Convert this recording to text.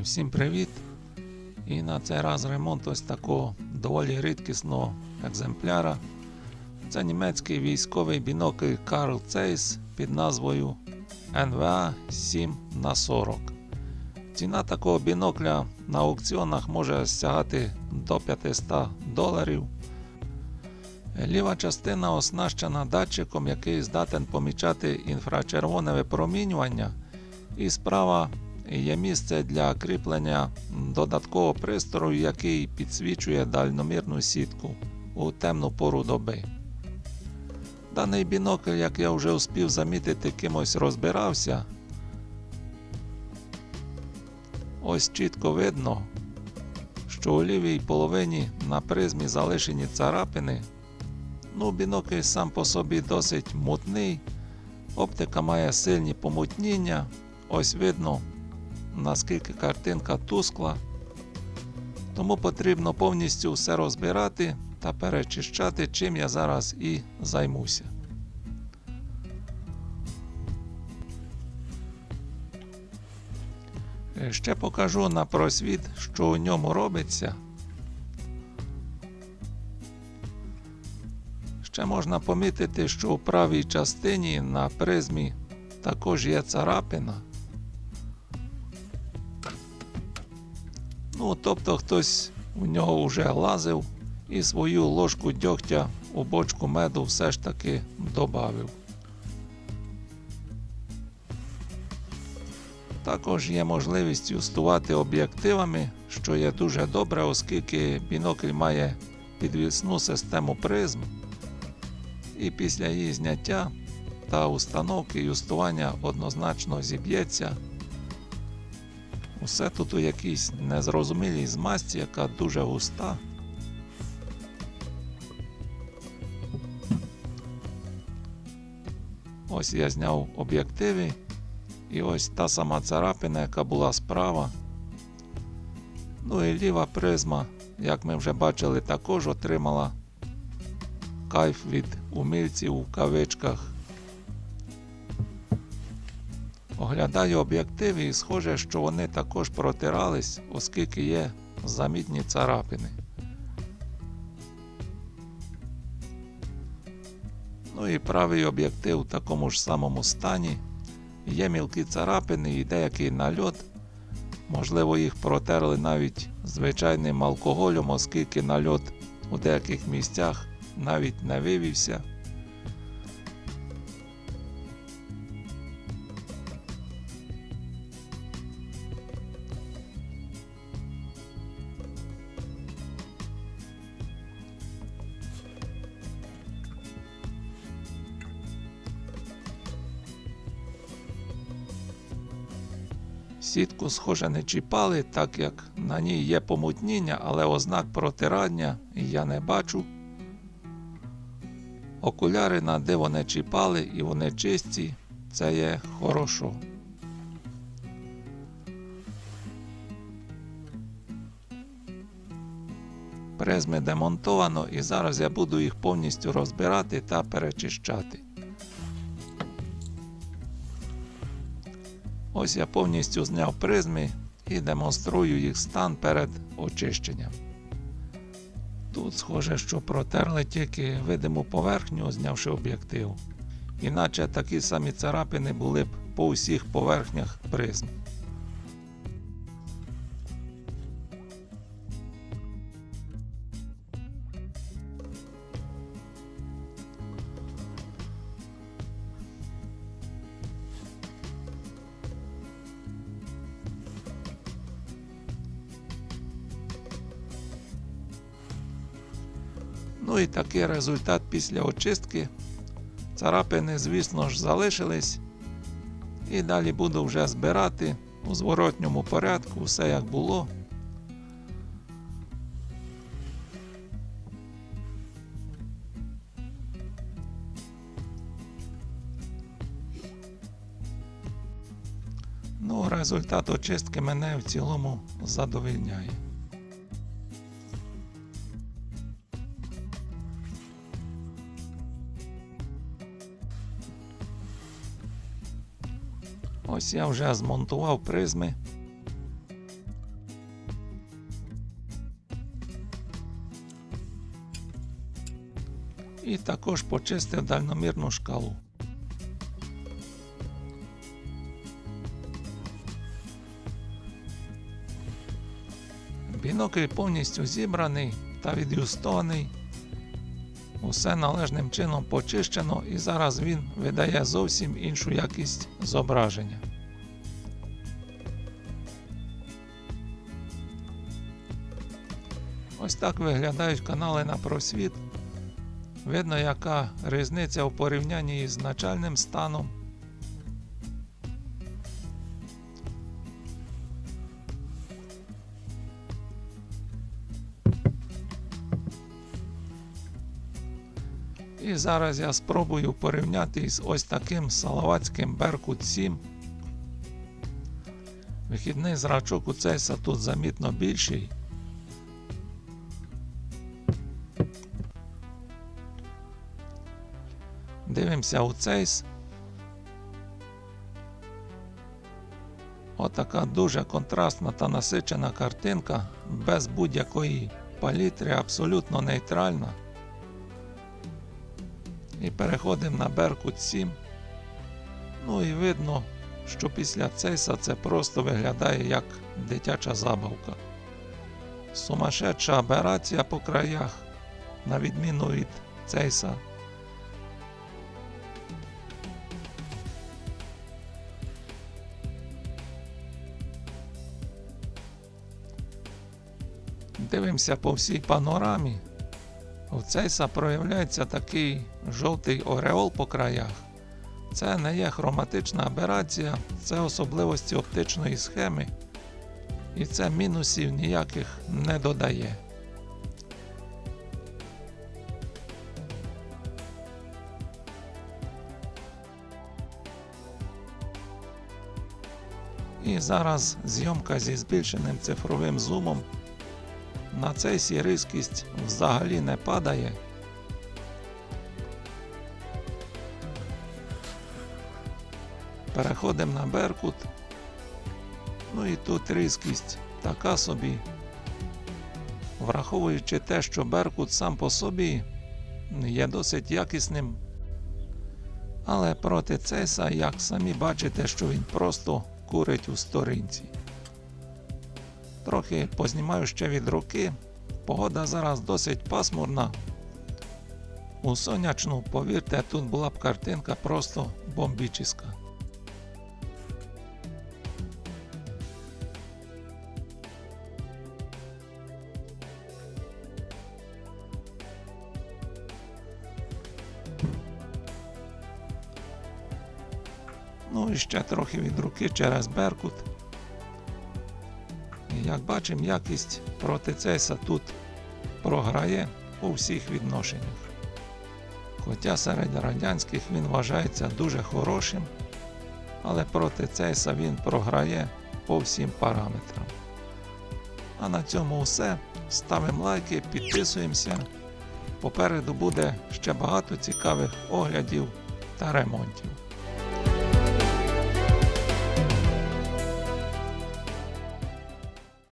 Всім привіт! І на цей раз ремонт ось такого доволі рідкісного екземпляра. Це німецький військовий бінокль Carl Zeiss під назвою NVA 7 на 40 Ціна такого бінокля на аукціонах може сягати до 500 доларів. Ліва частина оснащена датчиком, який здатен помічати інфрачервоне випромінювання, і справа є місце для кріплення додаткового пристрою, який підсвічує дальномірну сітку у темну пору доби. Даний бінокль, як я вже успів замітити, кимось розбирався. Ось чітко видно, що у лівій половині на призмі залишені царапини. Ну, бінокль сам по собі досить мутний. Оптика має сильні помутніння. Ось видно, наскільки картинка тускла. Тому потрібно повністю все розбирати та перечищати, чим я зараз і займуся. Е, Ще покажу на просвіт, що у ньому робиться. Ще можна помітити, що у правій частині на призмі також є царапина. Ну, тобто хтось у нього вже лазив і свою ложку дьогтя у бочку меду все ж таки додав. Також є можливість юстувати об'єктивами, що є дуже добре, оскільки бінокль має підвісну систему призм, і після її зняття та установки юстування однозначно зіб'ється. Усе тут у якійсь незрозумілій змасті, яка дуже густа. Ось я зняв об'єктиви, і ось та сама царапина, яка була справа. Ну і ліва призма, як ми вже бачили, також отримала кайф від умільців у кавичках. Оглядаю об'єктиви і схоже, що вони також протирались, оскільки є замітні царапини. Ну і правий об'єктив в такому ж самому стані. Є мілкі царапини і деякий нальот. Можливо, їх протерли навіть звичайним алкоголем, оскільки нальот у деяких місцях навіть не вивівся. Сітку, схоже, не чіпали, так як на ній є помутніння, але ознак протирання я не бачу. Окуляри на диво не чіпали і вони чисті, це є хорошо. Призми демонтовано і зараз я буду їх повністю розбирати та перечищати. Ось я повністю зняв призми і демонструю їх стан перед очищенням. Тут схоже, що протерли тільки видиму поверхню, знявши об'єктив. Іначе такі самі царапини були б по усіх поверхнях призм. Ну і такий результат після очистки. Царапини, звісно ж, залишились. І далі буду вже збирати у зворотньому порядку все як було. Ну, результат очистки мене в цілому задовільняє. Ось я вже змонтував призми. І також почистив дальномірну шкалу. Бінокль повністю зібраний та від'юстований. Усе належним чином почищено і зараз він видає зовсім іншу якість зображення. Ось так виглядають канали на просвіт. Видно, яка різниця у порівнянні із начальним станом. І зараз я спробую порівняти із ось таким салаватським Беркут 7. Вихідний зрачок у цейса тут замітно більший. Дивимося у цейс. Отака дуже контрастна та насичена картинка без будь-якої палітри, абсолютно нейтральна. І переходимо на Беркут 7. Ну і видно, що після цейса це просто виглядає як дитяча забавка. Сумасшедша аберація по краях, на відміну від цейса. Дивимося по всій панорамі. У цейса проявляється такий жовтий ореол по краях. Це не є хроматична аберація, це особливості оптичної схеми, і це мінусів ніяких не додає. І зараз зйомка зі збільшеним цифровим зумом. На цей різкість взагалі не падає. Переходимо на Беркут. Ну і тут різкість така собі. Враховуючи те, що Беркут сам по собі є досить якісним. Але проти цейса, як самі бачите, що він просто курить у сторінці. Трохи познімаю ще від руки. Погода зараз досить пасмурна. У сонячну, повірте, тут була б картинка просто бомбічиська. Ну і ще трохи від руки через Беркут. Як бачимо, якість проти цейса тут програє у всіх відношеннях. Хоча серед радянських він вважається дуже хорошим, але проти цейса він програє по всім параметрам. А на цьому все. Ставимо лайки, підписуємося. Попереду буде ще багато цікавих оглядів та ремонтів.